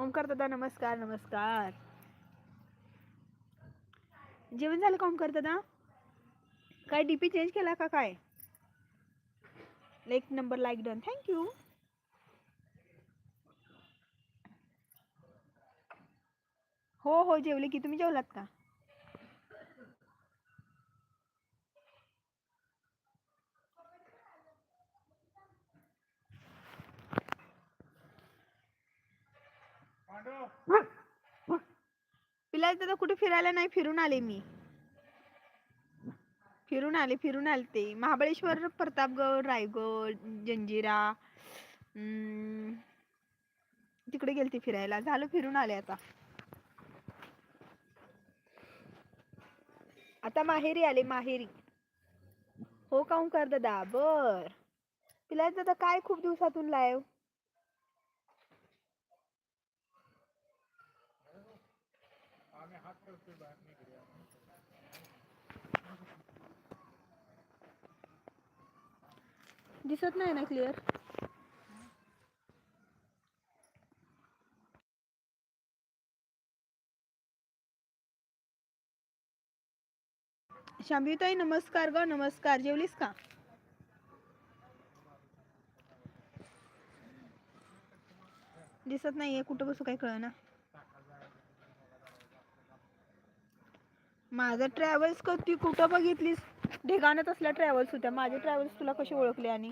ओमकार दादा नमस्कार नमस्कार. जेवण झालं का ओमकार दादा? काय डीपी चेंज केला का काय? एक नंबर लाईक डन थँक्यू हो हो जेवले की. तुम्ही जेवलात का पिला दादा कुठे फिरायला नाही फिरून आले मी. फिरून आले फिरून आले ते. महाबळेश्वर प्रतापगड रायगड जंजिरा हम्म, तिकडे गेलते फिरायला. झालं फिरून आले आता. आता माहेरी आले माहेरी. हो का ओंकार दादा? बर. तिला दादा काय खूप दिवसातून लाईव्ह दिसत नाही ना क्लिअर शांभीताई नमस्कार ग नमस्कार. जेवलीस का? दिसत नाहीये कुठं बसू काय कळ ना माझं ट्रॅव्हल्स कधी कुठं बघितलीस? ढेगाणत असल्या ट्रॅव्हल्स होत्या. माझे ट्रॅव्हल्स तुला कसे ओळखले आणि?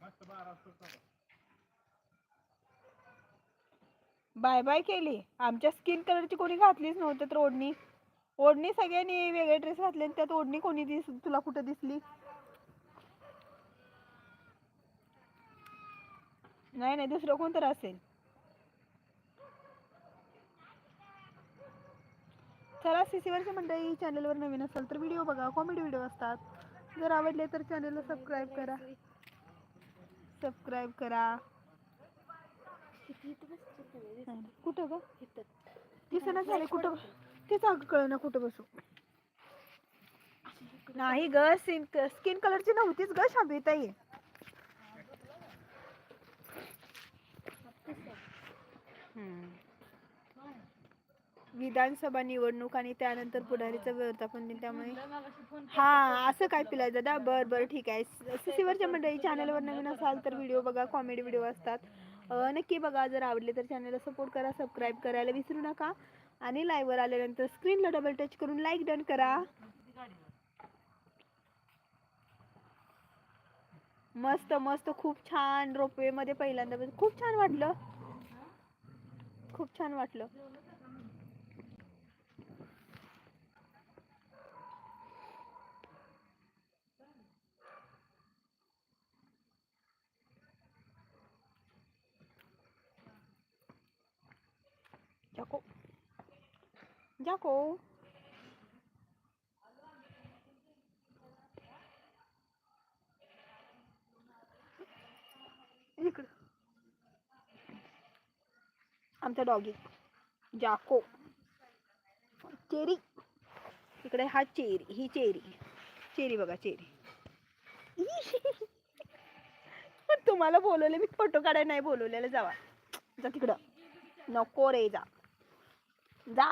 मस्त बारा वाजता चालू बाय बाय केली. आमच्या स्किन कलरची कोणी घातलीच नव्हतं तर ओढणी. ओढणी सगळ्यांनी वेगळे ड्रेस घातले आणि त्यात ओढणी कोणी दिस तुला कुठं दिसली? नाही नाही दुसरं कोणतर असेल. चला सीसीवरच्या मंडळी चॅनलवर नवीन असाल तर व्हिडिओ बघा. कॉमेडी व्हिडिओ असतात. जर आवडले तर चॅनलला सबस्क्राईब करा. सबस्क्राईब करा. कुठं ग? दिसेना झाले कुठं तेच कळ ना कुठं बसू. नाही ग स्किन स्किन कलरची नव्हतीच ग शांतीताई विधानसभा निवडणूक आणि त्यानंतर पुढारीचं व्यवस्थापन दिन त्यामुळे हा असं काय पिलाय दादा? बर बर ठीक आहे. सीसीवरच्या मंडळी चॅनलवर नवीन असाल तर व्हिडिओ बघा कॉमेडी व्हिडिओ असतात. नक्की बघा जर आवडले तर चॅनलला सपोर्ट करा सबस्क्राईब करायला विसरू नका. आणि लाईव्हवर आल्यानंतर स्क्रीनला डबल टच करून लाईक डन करा. मस्त मस्त खूप छान रोपवेमध्ये पहिल्यांदा खूप छान वाटलं. खूप छान वाटलं. जाको जाको इकडं आमचा डॉगी जाको चेरी इकडे हा चेरी ही चेरी चेरी बघा चेरी तुम्हाला बोलवले मी फोटो काढायला नाही बोलवलेलं जावा जा तिकडं नको रे जा जा.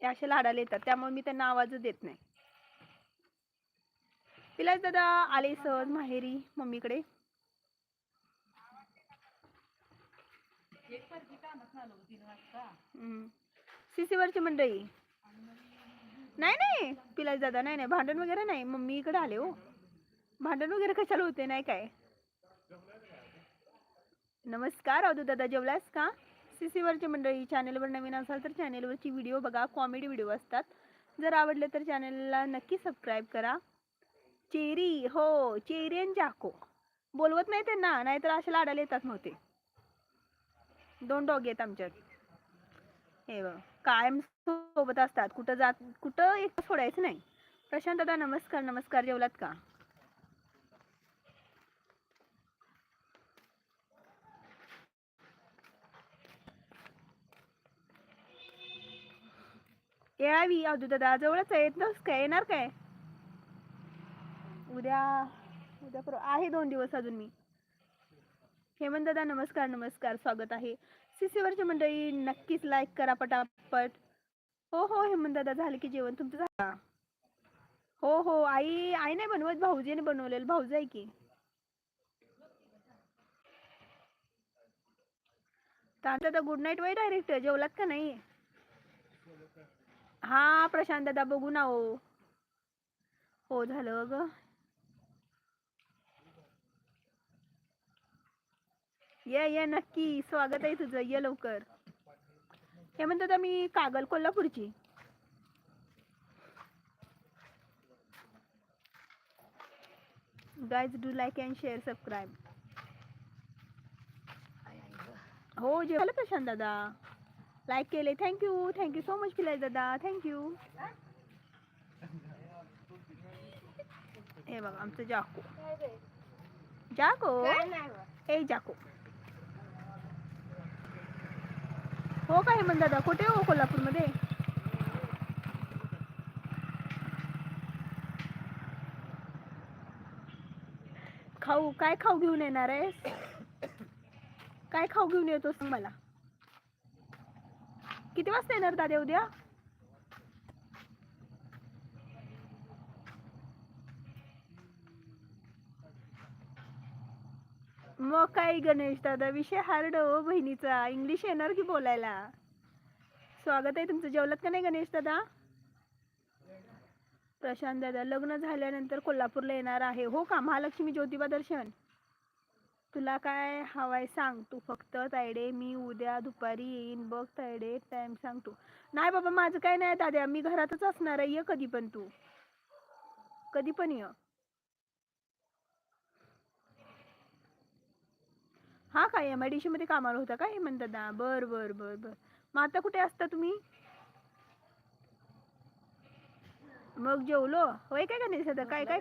असे लाडाला येतात त्यामुळे मी त्यांना आवाजच देत नाही. पिलाच दादा आले सहज माहेरी मम्मीकडे. सीसीवरची मंडळी. नाही नाही पिलाच दादा नाही नाही भांडण वगैरे नाही मम्मी इकडे आले हो. भांडण वगैरे कशाला होते नाही काय? नमस्कार अवधू दादा जेवलास का? सीसीवरची मंडळी चॅनेलवर नवीन असाल तर चॅनेलवरची व्हिडिओ बघा. कॉमेडी व्हिडिओ असतात. जर आवडले तर चॅनेलला नक्की सबस्क्राईब करा. चेरी हो चेरी आणि जाको बोलवत नाही त्यांना नाहीतर अशा लाडायला येतात नव्हते. दोन डॉग आहेत आमच्यात. हे बघ कायम सोबत असतात. कुठं जात कुठं एक सोडायचं नाही. प्रशांत दादा नमस्कार नमस्कार. जेवलात का? यावी अजून दादा जवळच आहे. येत काय? येणार काय? उद्या उद्या परवा आहे दोन दिवस अजून मी. हेमंत दादा नमस्कार नमस्कार. स्वागत आहे. सीसीवरची मंडळी नक्कीच लाईक करा पटापट. हो हो हेमंत दादा झालं की जेवण. तुमचं झालं हो हो आई आई नाही बनवत भाऊजीने बनवलेलं. भाऊजी आहे की. तर दादा गुड नाईट वाई डायरेक्ट. जेवलात का नाही? हा प्रशांत दादा बघू ना हो हो झालं ग ये ये नक्की स्वागत आहे तुझं ये लवकर हे म्हणतात मी कागल कोल्हापूरची guys do like and share subscribe हो जेवलं प्रशांत दादा लाईक केले. Thank you thank you so much पिलाय दादा. थँक्यू हे बघा आमचं जाको. जाको? ए जाको. हो काय म्हणत दादा? कुठे हो कोल्हापूरमध्ये? खाऊ काय खाऊ घेऊन येणार आहेस? काय खाऊ घेऊन येतो मला? किती वाजता येणार दादा उद्या? मग काय गणेश दादा विषय हार्ड हो बहिणीचा. इंग्लिश येणार की बोलायला? स्वागत आहे तुमचं. जेवलात का नाही गणेश दादा? प्रशांत दादा लग्न झाल्यानंतर कोल्हापूरला येणार आहे. हो का? महालक्ष्मी ज्योतिबा दर्शन? तुला काय हवाय सांग तू फक्त तायडे मी उद्या दुपारी येईन बघ तायडे टाइम सांग तू. नाही बाबा माझं काय नाही दाद्या मी घरातच असणार आहे ये कधी पण तू. कधी पण ये. हा काय एम आय डी सी मध्ये कामाला होता का हे म्हणतात बर बर बर बर. मग आता कुठे असता तुम्ही? मग जेवलो? होय काय नाही सध्या काय काय?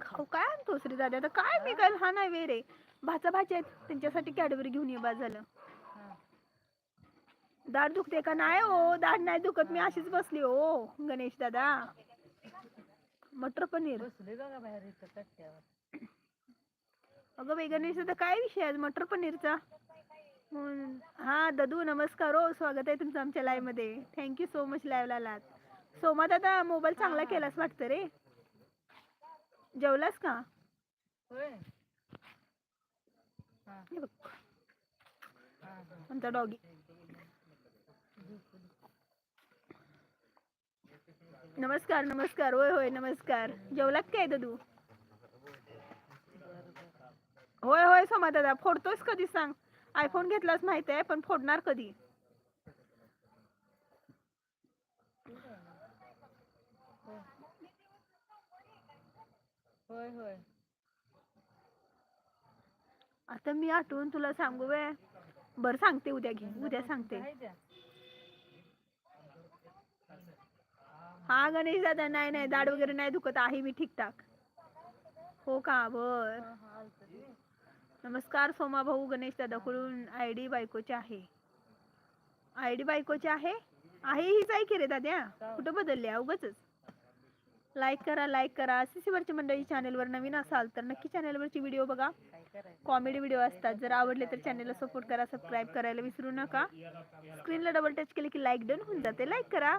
खाऊ काय दुसरी दादा? आता काय मी काय लहान आहे वे रे भाचा भाचे आहेत. त्यांच्यासाठी कॅडबरी घेऊन ये बा झालं. दाढ दुखते का नाही हो? दाढ नाही दुखत. मी अशीच बसली हो गणेश दादा. मटर पनीर. अगं बाई गणेश दादा काय विषय आहे मटर पनीरचा? हा ददू नमस्कार हो. स्वागत आहे तुमचं आमच्या लाईव्हमध्ये. थँक्यू सो मच लाईव्हला लात सोमा दादा मोबाईल चांगला केलास वाटतं रे. जेवलास का? हे. बघ. आमचा डॉगी. नमस्कार नमस्कार. होय होय नमस्कार. जेवलात काय ददू? होय होय सोमा दादा फोडतोस कधी सांग. आयफोन घेतलास माहीत आहे पण फोडणार कधी? होय होय. आता मी आठवून तुला सांगू वे बर सांगते उद्या घे उद्या सांगते. हा गणेश दादा नाही नाही दाढ वगैरे नाही दुखत आहे मी ठीकठाक. हो का? बर. नमस्कार सोमा भाऊ गणेश दादाकडून आय डी बायकोचे आहे. आय डी बायकोचे आहे? आहे हीच आहे की रे दाद्या. कुठं बदलले उगच लाईक करा लाईक करा. सी वरची मंडळी चॅनलवर नवीन असाल तर नक्की चॅनलवरची व्हिडिओ बघा. कॉमेडी व्हिडिओ असतात. जर आवडले तर चॅनलला सपोर्ट करा सबस्क्राईब करायला विसरू नका. स्क्रीनला डबल टच केले की लाईक डन होऊन जाते. लाईक करा.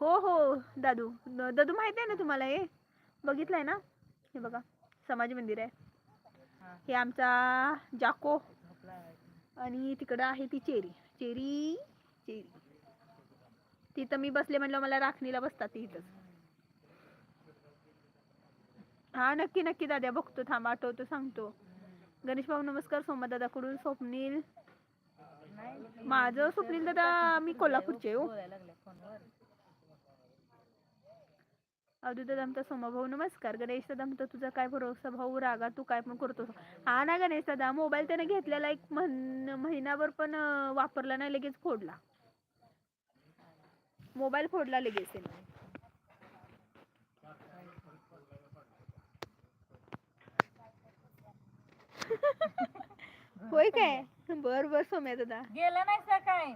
हो हो दादू. दादू माहिती आहे ना तुम्हाला हे? बघितलंय ना? हे बघा. समाज मंदिर आहे. हे आमचा जाको. आणि तिकडं आहे ती चेरी. Cherry cherry. तिथं मी बसले म्हणलं मला राखणीला बसतात तिथंच इथंच. हा नक्की नक्की दाद्या बघतो थांब आठवतो सांगतो. गणेश भाऊ नमस्कार सोमा दादाकडून स्वप्नील. माझ माझं स्वप्नील दादा मी कोल्हापूरचे आहे हो. दादा म्हणता सोमा भाऊ नमस्कार. गणेश दादा म्हणता तुझा काय भरोसा भाऊ? रागा तू काय पण करतो हा ना गणेश दादा मोबाईल त्याने घेतलेला एक महिनाभर पण वापरला नाही लगेच फोडला. मोबाईल फोडला लगेच त्याने. होय काय? बर बर सोम्या दादा. गेलं नाही सकाळी.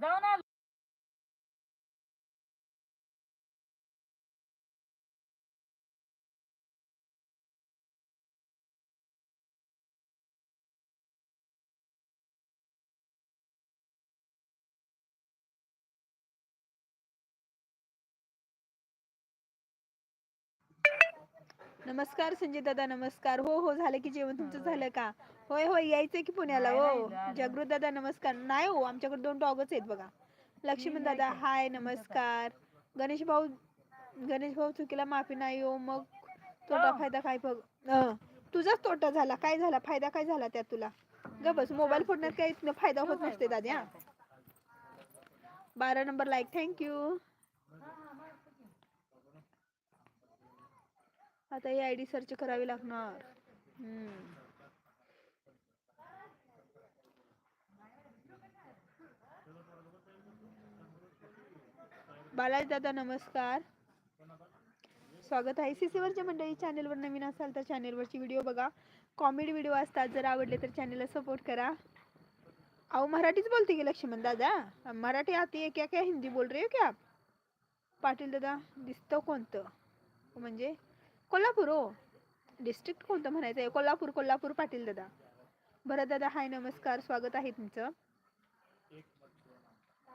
जाऊन आलो. नमस्कार संजय दादा नमस्कार. हो हो झालं की जेवण तुमचं झालं का? होय होय यायचंय की पुण्याला हो. जागृत दादा नमस्कार. नाही हो आमच्याकडे दोन डॉगच आहेत बघा. लक्ष्मण दादा हाय नमस्कार. गणेश भाऊ गणेश भाऊ चुकीला माफी नाही हो मग तोटा. फायदा काय बघ. तुझाच तोटा झाला. काय झाला? फायदा काय झाला त्यात तुला? ग बस मोबाईल फोडण्यात काही फायदा होत नसते दाद्या बारा नंबर लाईक थँक्यू. आता ही आय डी सर्च करावी लागणार. हम्म. बालाजी दादा नमस्कार. स्वागत आहे सीसीवरच्या मंडळी चॅनेलवर. नवीन असाल तर चॅनेलवरची व्हिडिओ बघा. कॉमेडी व्हिडिओ असतात. जर आवडले तर चॅनेलला सपोर्ट करा. अहो मराठीच बोलते की लक्ष्मण दादा? मराठी आती आहे. क्या क्या हिंदी बोल रही हो क्या आप? पाटील दादा दिसतं कोणतं? म्हणजे? कोल्हापूर हो. डिस्ट्रिक्ट कोणतं म्हणायचं आहे कोल्हापूर कोल्हापूर पाटील दादा. भरत दादा हाय नमस्कार. स्वागत आहे तुमचं.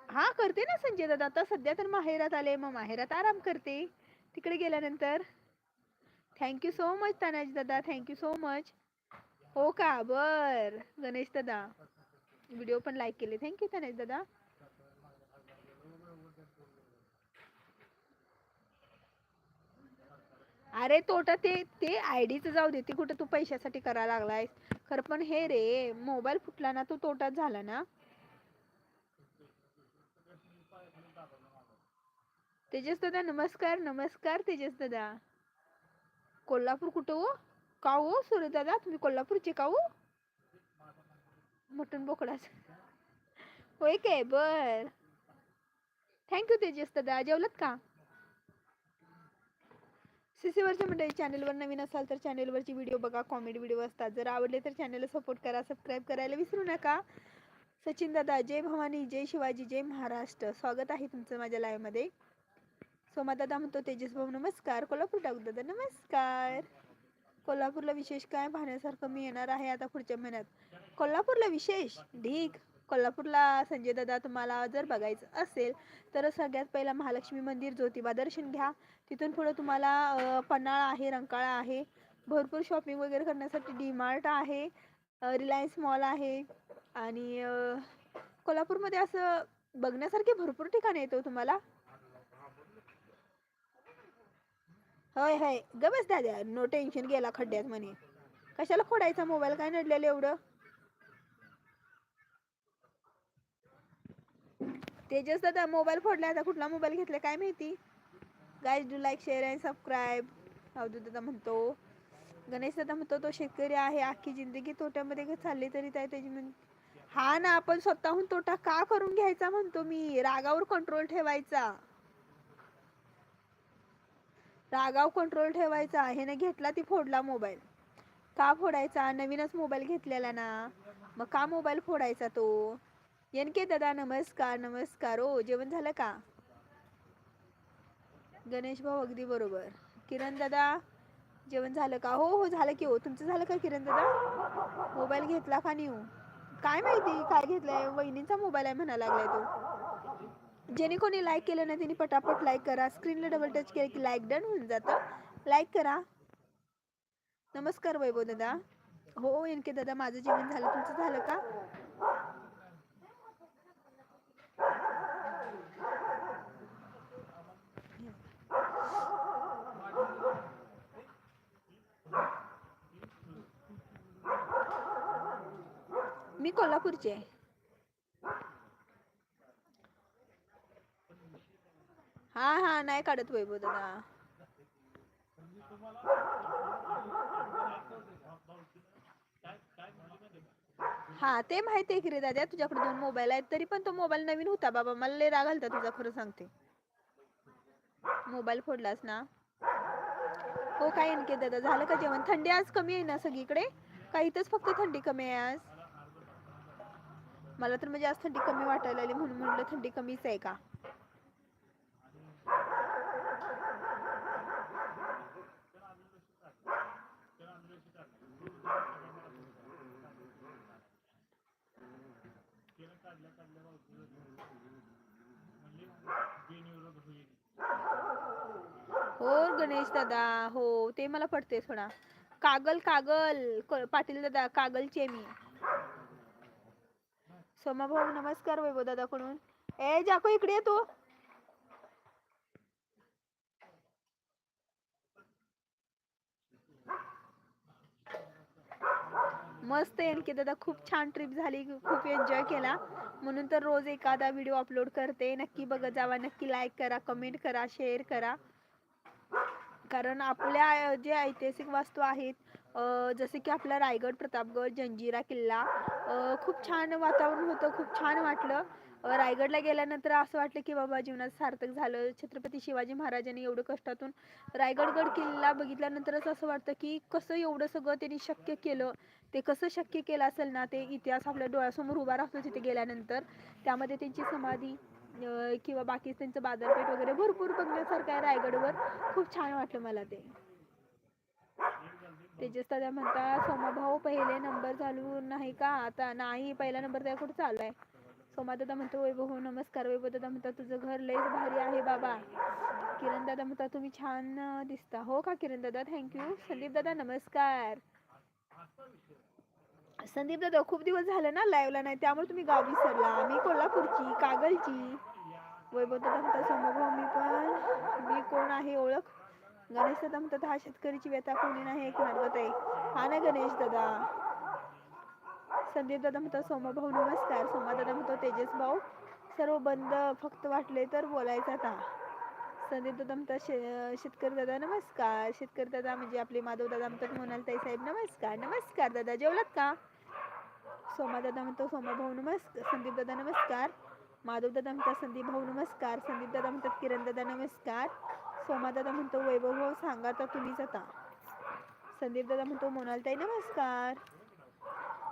हा करते ना संजय दादा. आता सध्या तर माहेरात आले मग माहेरात आराम करते. तिकडे गेल्यानंतर. थँक्यू सो मच तानाजी दादा. थँक्यू सो मच हो का? बर. गणेश दादा. व्हिडिओ पण लाईक केले. थँक्यू तानाजी दादा. अरे तोटा ते ते आयडीच जाऊ दे ते कुठं तू पैशासाठी करायला लागलाय खरं पण हे रे मोबाईल फुटला ना तो तोटाच झाला ना. तेजस दादा नमस्कार नमस्कार तेजस दादा. कोल्हापूर कुठं हो? का हो सूर्य दादा? तुम्ही कोल्हापूरचे का हो? मटन बोकडाच. होय काय? बर. थँक्यू तेजस दादा. जेवलात का? सीसीवरच्या मंडळी चॅनलवर नवीन असाल तर चॅनलवरची व्हिडिओ बघा. कॉमेडी व्हिडिओ असतात. जर आवडले तर चॅनलला सपोर्ट करा. सबस्क्राईब करायला विसरू नका. सचिन दादा जय भवानी जय शिवाजी जय महाराष्ट्र. स्वागत आहे तुमचं माझ्या लाईव्हमध्ये सोमा दादा म्हणतो तेजस भाऊ नमस्कार. कोल्हापूर टाकू दादा नमस्कार. कोल्हापूरला विशेष काय पाहण्यासारखं मी येणार आहे आता पुढच्या महिन्यात. कोल्हापूरला विशेष? ढीक कोल्हापूरला संजय दादा तुम्हाला जर बघायचं असेल तर सगळ्यात पहिला महालक्ष्मी मंदिर ज्योतिबा दर्शन घ्या. तिथून पुढे तुम्हाला पन्हाळा आहे रंकाळा आहे. भरपूर शॉपिंग वगैरे करण्यासाठी डी मार्ट आहे रिलायन्स मॉल आहे. आणि कोल्हापूरमध्ये असं बघण्यासारखे भरपूर ठिकाण येतो हो तुम्हाला. होय होय. ग बस दादा नो टेन्शन गेला खड्ड्यात म्हणे. कशाला खोडायचा मोबाईल काय नडलेलं एवढं? तेजस दादा मोबाईल फोडला आता. कुठला मोबाईल घेतला काय माहिती? Guys do like share and subscribe Avadhu दादा म्हणतो. गणेश दादा म्हणतो तो शेतकरी आहे. अख्खी जिंदगी तोट्यामध्ये चालली तरी काय त्याची म्हण हा ना आपण स्वतःहून तोटा का करून घ्यायचा? म्हणतो मी. रागावर कंट्रोल ठेवायचा. रागाव कंट्रोल ठेवायचा हे ना घेतला ती फोडला मोबाईल का फोडायचा? नवीनच मोबाईल घेतलेला ना. मग का मोबाईल फोडायचा तो? एन के दादा नमस्कार नमस्कार. ओ जेवण झालं का? गणेश भाऊ अगदी बरोबर. किरण दादा जेवण झालं का? हो हो झालं की हो. तुमचं झालं का किरण दादा? मोबाईल घेतला का नाही काय माहिती काय घेतलाय? वहिनींचा मोबाईल आहे म्हणा लागलाय तो. ज्याने कोणी लाईक केलं ना त्यांनी पटापट लाईक करा. स्क्रीनला डबल टच केलं की लाईक डन होऊन जातं. लाईक करा. नमस्कार वैभव दादा. हो एन के दादा माझं जेवण झालं. तुमचं झालं का मी कोल्हापूरची आहे. हा हा नाही काढत वैभव दादा. हा ते माहिती आहे की रे दादा तुझ्याकडे दोन मोबाईल आहेत तरी पण तो मोबाईल नवीन होता बाबा. मला लय राग घालता तुझा खरं सांगते. मोबाईल फोडलास ना? हो काय आणखी दादा झालं का जेवण? थंडी आज कमी आहे ना सगळीकडे? का इथंच फक्त थंडी कमी आहे आज. मला तर म्हणजे आज थंडी कमी वाटायला लागली म्हणून म्हटलं थंडी कमीच आहे का? हो गणेश दादा हो ते मला पडते थोडा. कागल कागल पाटील दादा कागलची आहे मी. भाऊ नमस्कार वैभव दादा ए जाको इकडे तू. मस्त की दादा. खूप छान ट्रिप झाली खूप एन्जॉय केला. म्हणून तर रोज एखादा व्हिडिओ अपलोड करते. नक्की बघत जावा. नक्की लाईक करा कमेंट करा शेअर करा. कारण आपल्या जे ऐतिहासिक वास्तू आहेत जसे की आपला रायगड प्रतापगड जंजिरा किल्ला खूप छान वातावरण होतं खूप छान वाटलं. रायगडला गेल्यानंतर असं वाटलं की बाबा जीवनात सार्थक झालं. छत्रपती शिवाजी महाराजांनी एवढं कष्टातून रायगडगड किल्ला बघितल्यानंतरच असं वाटतं की कसं एवढं सगळं त्यांनी शक्य केलं. ते कसं शक्य केलं असेल ना ते इतिहास आपल्या डोळ्यासमोर उभा राहतो तिथे गेल्यानंतर. त्यामध्ये त्यांची समाधी किंवा बाकी त्यांचं बाजारपेठ वगैरे भरपूर बघण्यासारखं आहे रायगडवर. खूप छान वाटलं मला ते. तेजस दादा म्हणता सोमाभाऊ पहिले नंबर चालू नाही का? आता नाही पहिला नंबर त्या कुठे चालू आहे सोमा दादा म्हणतो वैभव हो नमस्कार. वैभव दादा म्हणता तुझं घर लयच भारी आहे बाबा. किरण दादा म्हणता तुम्ही छान दिसता. हो का किरण दादा? थँक्यू संदीप दादा नमस्कार. संदीप दादा खूप दिवस झाले ना लाईव्हला नाही त्यामुळे तुम्ही गाव विसरला. मी कोल्हापूरची कागलची. वैभव दादा म्हणतात सोमाभाऊ मी पण मी कोण आहे ओळख? गणेश दादा म्हणतात हा शेतकरीची व्यथा कोणी नाही एक नाटकत आहे हा ना गणेश दादा. संदीप दादा म्हणतात सोमाभाऊ नमस्कार. सोमा दादा म्हणतो तेजस भाऊ सर्व बंद फक्त वाटले तर बोलायचं आता. संदीप दादा म्हणतात शे शेतकरी दादा नमस्कार. शेतकरी दादा म्हणजे आपले माधव दादा म्हणतात मोनाल ताई साहेब नमस्कार. नमस्कार दादा जेवलात का? सोमा दादा म्हणतो सोमा भाऊ नमस्कार. संदीप दादा नमस्कार. माधव दादा म्हणतात संदीप भाऊ नमस्कार. संदीप दादा म्हणतात किरण दादा नमस्कार. सोमा दादा म्हणतो वैभव भाऊ हो, सांगा तर तुम्हीच आता. संदीप दादा म्हणतो मोनालताई नमस्कार.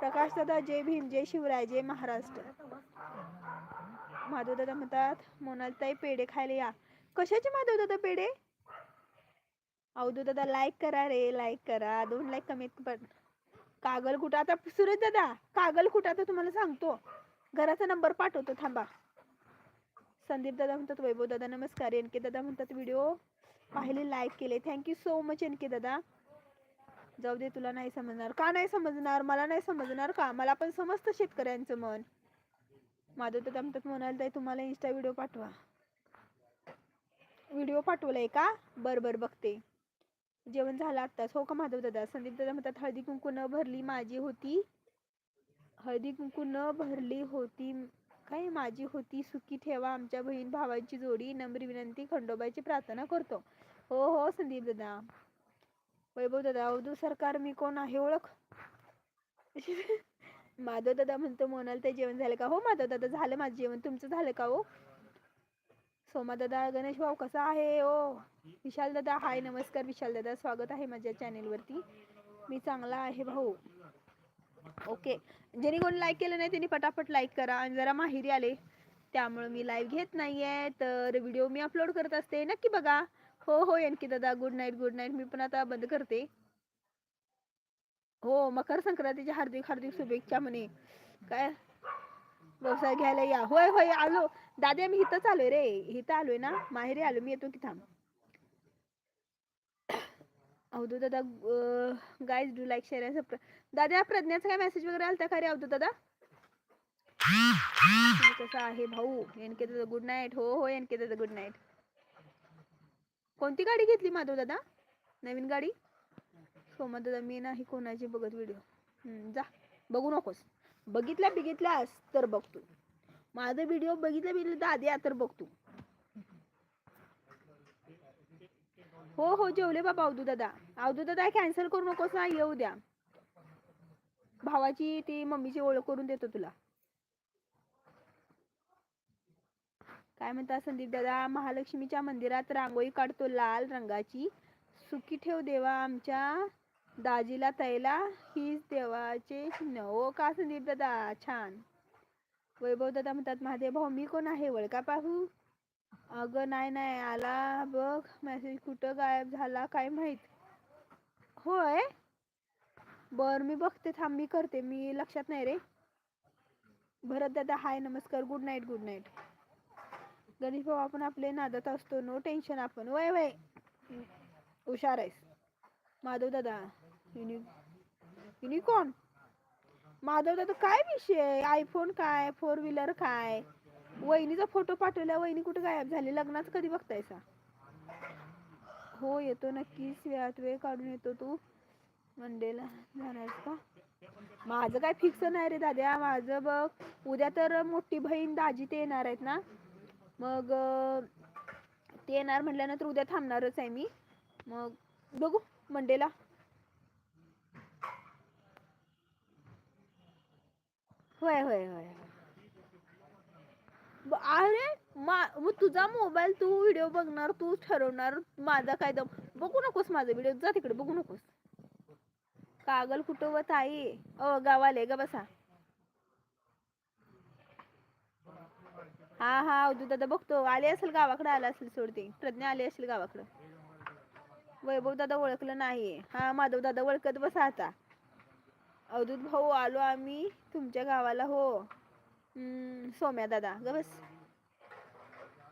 प्रकाश दादा जय भीम जय शिवराय जय महाराष्ट्र. माधव दादा म्हणतात मोनालताई पेढे खायला या. कशाचे माधव दादा पेढे? अवधू दादा लाईक करा रे लाईक करा. दोन लाईक कमीत पण. कागल कुठं? आता सुरेश दादा कागल कुठं? आता तुम्हाला सांगतो. घराचा नंबर पाठवतो थांबा. संदीप दादा म्हणतात वैभव दादा नमस्कार. एन के दादा म्हणतात व्हिडिओ पाहिले लाईक केले. Thank you so much N K दादा. जाऊ दे तुला नाही समजणार. का नाही समजणार? मला नाही समजणार का? मला पण समजतं शेतकऱ्यांचं मन. माधव दादा म्हणतात म्हणाल ताई तुम्हाला इन्स्टा व्हिडिओ पाठवा. व्हिडिओ पाठवलाय का? बरं बरं बघते. जेवण झालं आत्ताच. हो का माधव दादा? संदीप दादा म्हणतात हळदी कुंकू न भरली माझी होती. हळदी कुंकू न भरली होती काय माझी होती सुखी ठेवा आमच्या बहीण भावांची जोडी नम्र विनंती खंडोबाची प्रार्थना करतो. हो हो संदीप दादा. वैभव दादा अवधू सरकार मी कोण आहे ओळख? माधव दादा म्हणतो मोनाल ते जेवण झालं का? हो माधव दादा झालं माझं जेवण. तुमचं झालं का हो? सोमा दादा गणेश भाऊ कसा आहे? ओ विशाल दादा हाय नमस्कार विशाल दादा. स्वागत आहे माझ्या चॅनेलवरती मी चांगला आहे भाऊ. ओके. ज्यांनी कोणी लाईक केलं नाही त्यांनी पटापट लाईक करा. आणि जरा माहिरी आले त्यामुळे मी लाईव्ह घेत नाहीये. तर व्हिडिओ मी अपलोड करत असते. नक्की बघा. हो हो आणखी दादा. गुड नाईट गुड नाईट मी पण आता बंद करते. हो मकर संक्रांतीच्या हार्दिक हार्दिक शुभेच्छा म्हणे. काय? व्यवसाय घ्यायला या. होय होय आलो. दादा मी इथंच आलोय रे. इथं आलोय ना? माहेरी आलो मी येतो की थांब. अहो दादा guys do like share and दादा प्रज्ञाचा काय मेसेज वगैरे आलता का रे अवधू दादा? कसं आहे भाऊ? एनके दादा गुड नाईट हो हो एनके दादा गुड नाईट कोणती गाडी घेतली माधव दादा? नवीन गाडी? सोमा दादा मी नाही कोणाची बघत व्हिडिओ जा बघू नकोस. बघितल्या बिघितलास तर बघतो माझा व्हिडिओ बघितला बघितलं तर तर बघतो हो हो जेवले बाबा अवधू दादा. अवधू दादा कॅन्सल करू नकोस ना येऊ द्या. भावाची ती मम्मीची ओळख करून देतो तुला. काय म्हणता संदीप दादा महालक्ष्मीच्या मंदिरात रांगोळी काढतो लाल रंगाची. सुखी ठेव देवा आमच्या दाजीला तैला हीच देवाचे चिन्ह. ओ का संदीप दादा? छान. वैभव दादा म्हणतात महादेव भाऊ मी कोण आहे? वळका पाहू. अगं नाही नाही. आला बघ. मेसेज कुठं गायब झाला काय माहीत. होय? बर मी बघते थांब मी करते. मी लक्षात नाही रे. भरत दादा हाय नमस्कार. Good night good night Ganesh भाऊ आपण आपले नादात असतो. नो टेन्शन आपण. वय वय. हुशार आहेस. माधव दादा युनि युनिकॉर्न. माधव दादा काय विषय आयफोन काय? फोर व्हीलर काय? वहिनीचा फोटो पाठवला. वहिनी कुठे गायब झाली? लग्नाचं कधी बघतायसा? हो येतो नक्कीच. वेळात वेळ काढून येतो तू. मंडेला जाणार का? माझं काय फिक्स नाही रे दाद्या. माझं बघ उद्या तर मोठी बहीण दाजी ते येणार आहेत ना? मग ते येणार म्हटल्यानंतर उद्या थांबणारच आहे मी. मग बघू मंडेला. होय होय होय अरे मा तुझा मोबाईल तू व्हिडिओ बघणार तू ठरवणार माझा काय दम? बघू नकोस माझा व्हिडिओ. जा तिकडे बघू नकोस. पागल कुठं व ताई? अ गावाले ग बसा. हा हा अवधू दादा बघतो. आले असेल गावाकडे आला असेल सोडते. प्रज्ञा आली असेल गावाकडे. वैभव दादा ओळखलं नाही. हा माधव दादा ओळखत बसा आता. अवधूत भाऊ आलो आम्ही तुमच्या गावाला हो. हम्म, सोम्या दादा ग बस.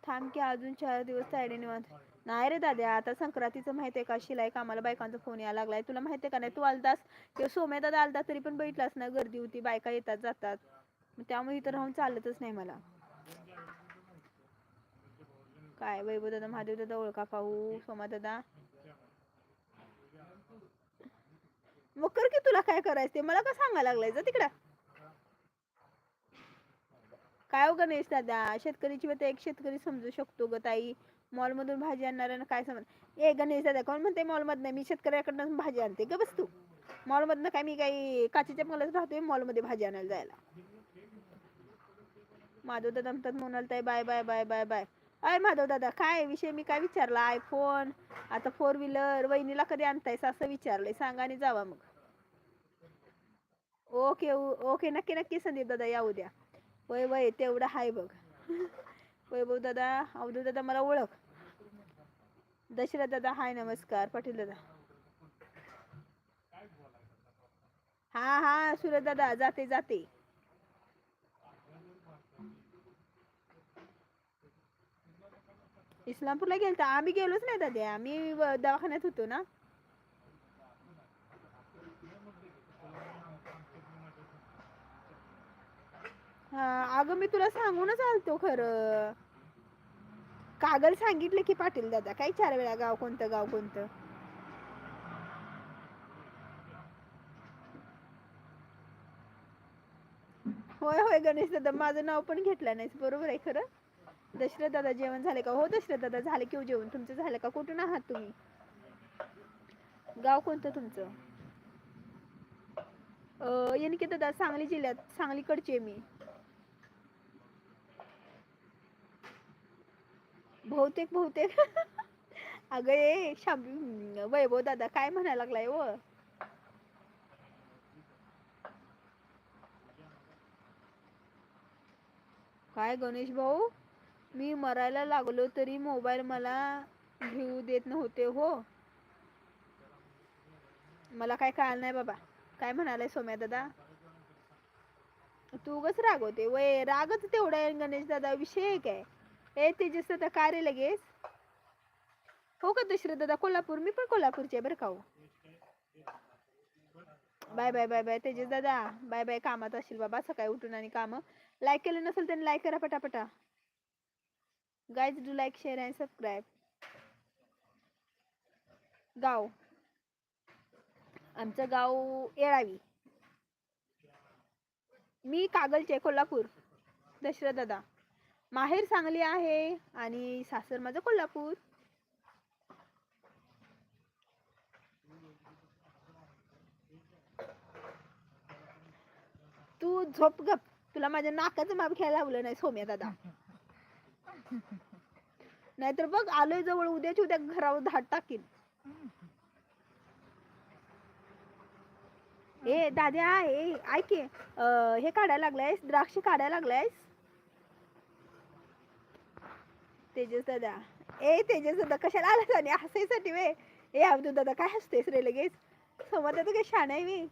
थांब की अजून चार दिवस तायडे निवांत. नाही रे दादा आता संक्रांतीचं माहिती आहे का? शिलाई कामाला बायकांचा फोन यायला लागलाय. तुला माहिती आहे का नाही? तू आलतास किंवा सोम्या दादा आलता तरी पण बैठलास ना गर्दी होती बायका येतात जातात. त्यामुळे इथं राहून चालतच नाही मला. काय वैभव दादा महादेव दादा ओळखा पाहू सोमा दादा. मग कर की तुला काय करायचं ते मला का सांगायला लागलाय? जा तिकडं. काय हो गणेश दादा शेतकरीची एक शेतकरी समजू शकतो ग ताई. मॉल मधून भाजी आणणाऱ्यांना काय समज ए गणेश दादा कोण म्हणते मॉल मधनं मी शेतकऱ्याकडनं भाजी आणते ग बस तू. मॉल मधनं काय मी काही काचीच्या मलाच राहतोय मॉलमध्ये भाजी आणायला जायला. माधव दादा म्हणतात म्हणाल ताई bye bye bye bye bye. अय माधव दादा काय विषय? मी काय विचारला? आयफोन आता फोर व्हीलर वहिनीला कधी आणतायस? असं विचारलंय. सांगा आणि जावा मग. ओके ओके नक्की नक्की संदीप दादा या उद्या वय वय तेवढं हाय बघ. वैभव दादा अवधू दादा मला ओळख. दशरथ दादा हाय नमस्कार. पाटील दादा. हा हा सुरत दादा जाते जाते. इस्लामपूरला गेलता? आम्ही गेलोच नाही दादा. आम्ही दवाखान्यात होतो ना. हा अगं मी तुला सांगूनच आलतो खरं. कागल सांगितलं की पाटील दादा काय चार वेळा गाव कोणतं गाव कोणतं? होय होय गणेश दादा माझं नाव पण घेतलं नाही बरोबर आहे खरं? दशरथ दादा जेवण झाले का? हो दशरथ दादा झाले की हो जेवण. तुमचं झालं का? कुठून आहात तुम्ही? गाव कोणतं तुमचं? अं, येणके दादा सांगली जिल्ह्यात सांगलीकडचे आहे मी. बहुतेक बहुतेक. अगं ए शांबी वैभव दादा काय म्हणायला लागलाय व काय गणेश भाऊ? मी मरायला लागलो तरी मोबाईल मला घेऊ देत नव्हते हो? मला काय कळलं नाही बाबा. काय म्हणालाय सोम्या दादा? तू उगाच रागवते वय रागच तेवढा आहे गणेश दादा विषय काय ए तेजस दादा काय रे लगेच. हो का दशरथ दादा? कोल्हापूर? मी पण कोल्हापूरची आहे बरं का हो. Bye bye bye bye Tejas दादा. बाय बाय कामात असेल बाबा सकाळी उठून आणि काम. लाईक केलं नसेल त्यांनी लाईक करा पटापटा. Guys do like share and subscribe गाव. आमचं गाव येळावी. मी कागलचे कोल्हापूर. दशरथ दादा. माहेर सांगली आहे आणि सासर माझं कोल्हापूर. तू झोप गप. तुला माझ्या नाकाचं माप घ्यायला लावलं नाही सोम्या दादा. नाहीतर बघ आलोय जवळ उद्याच्या उद्या घरावर धाड टाकीन. ए दाद्या ए ऐके हे काढायला लागलायस द्राक्ष काढायला लागलायस? तेजस दादा. ए तेजस दादा कशाला आलास आणि हसायसाठी वे? ए अब्दुल दादा काय हसतेस रे लगेच? समोर दादा काय शाण आहे मी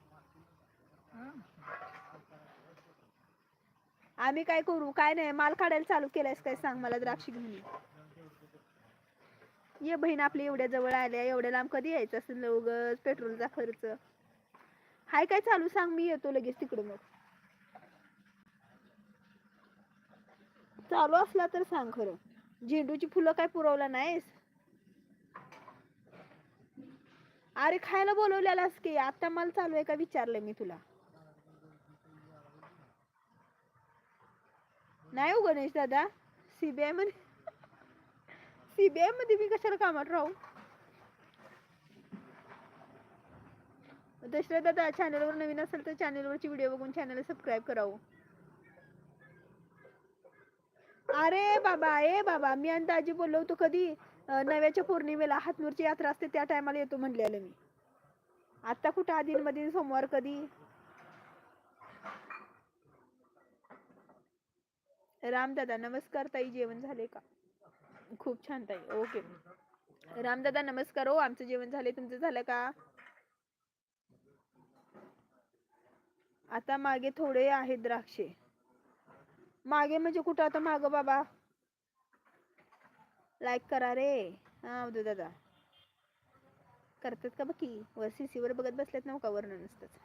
आम्ही काय करू काय नाही माल काढायला चालू केलायस काय सांग मला द्राक्ष घेऊन ये. ये बहीण आपली एवढ्या जवळ आल्या एवढ्या लांब कधी यायचं असेल उगच पेट्रोलचा खर्च? हाय काय चालू सांग मी येतो लगेच तिकडं मग. चालू असला तर सांग खरं. झेंडूची फुलं काय पुरवला नाहीस? अरे खायला बोलवलेलास की आता मला चालू आहे का विचारलंय मी तुला. नाही हो गणेश दादा सीबीआयमध्ये सीबीआयमध्ये मी कशाला कामात राहू? दशरथ दादा चॅनलवर नवीन असेल तर चॅनलवरची व्हिडिओ बघून चॅनेल सबस्क्राईब करावं अरे बाबा ए बाबा मी आणि दाजी बोललो होतो कधी नव्याच्या पौर्णिमेला हातनूरची यात्रा असते त्या टायमाला येतो म्हणलेलं मी. आता कुठं आधी मधीन सोमवार कधी? रामदादा नमस्कार ताई जेवण झाले का? खूप छान ताई ओके. रामदादा नमस्कार हो आमचं जेवण झाले तुमचं झालं का? आता मागे थोडे आहेत द्राक्षे. मागे म्हणजे कुठं आता माग बाबा? लाईक करा रे. हा उदू दादा. करतात का बघी वर सी वर बघत बसल्यात नव्ह का वर्ण नसतंच?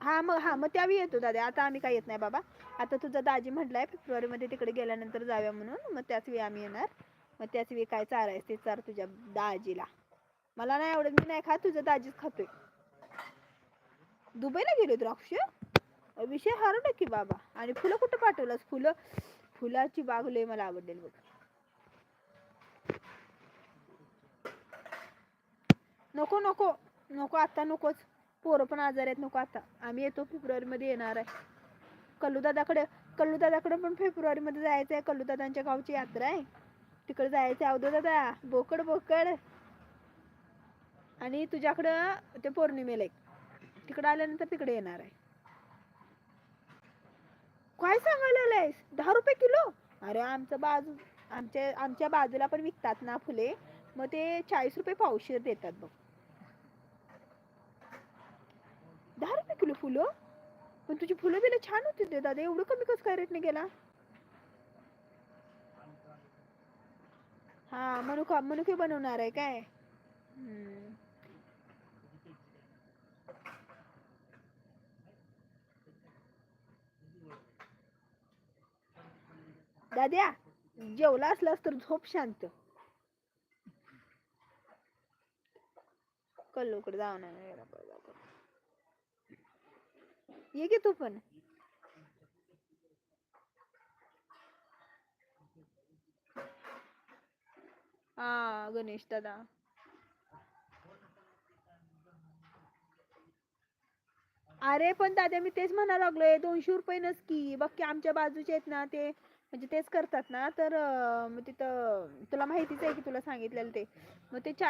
हा मग हा मग त्यावेळी येतो दादा. आता आम्ही काय येत नाही बाबा. आता तुझा दाजी म्हटलाय फेब्रुवारी मध्ये तिकडे गेल्यानंतर जाव्या म्हणून. मग त्याच वेळी आम्ही येणार. मग त्याच वेळी काय चारायचं ते चार तुझ्या दाजीला. मला नाही आवडत मी नाही खात तुझं दाजीच खातोय. दुबईला गेले द्राक्ष विषय हरवला की बाबा. आणि फुलं कुठं पाठवलंस? फुलं फुलाची बाग लय मला आवडलेली बघ. नको नको नको आता नकोच. पोरं पण आजार आहेत नको आता. आम्ही येतो फेब्रुवारी मध्ये येणार आहे. कल्लूदादाकडे कल्लूदादाकडे पण फेब्रुवारी मध्ये जायचं आहे कल्लूदादांच्या गावची यात्रा आहे. तिकडे जायचं आहे दादा बोकड बोकड. आणि तुझ्याकडं ते पौर्णिमेला एक. तिकडे आल्यानंतर तिकडे येणार आहे. काय सांगायला आलायस दहा रुपये किलो? अरे आमचं बाजू आमच्या आमच्या बाजूला पण विकतात ना फुले. मग ते चाळीस रुपये पावशीर देतात बघ. दहा रुपये किलो फुलं? पण तुझी फुलं बिलं छान होती ते दादा. एवढं कमी कसं काय रेटने गेला? हा मनुका मनुके बनवणार आहे काय? दाद्या जेवला असलास तर झोप शांत. कल्लूकडे जाऊ ये की तू पण. हा गणेश दादा. अरे पण दादा मी तेच म्हणायला लागलोय दोनशे रुपये नसकी. बघ की आमच्या बाजूचे आहेत ना ते म्हणजे तेच करतात ना तर मग तिथं तुला माहितीच आहे की तुला सांगितलेलं ते. मग ते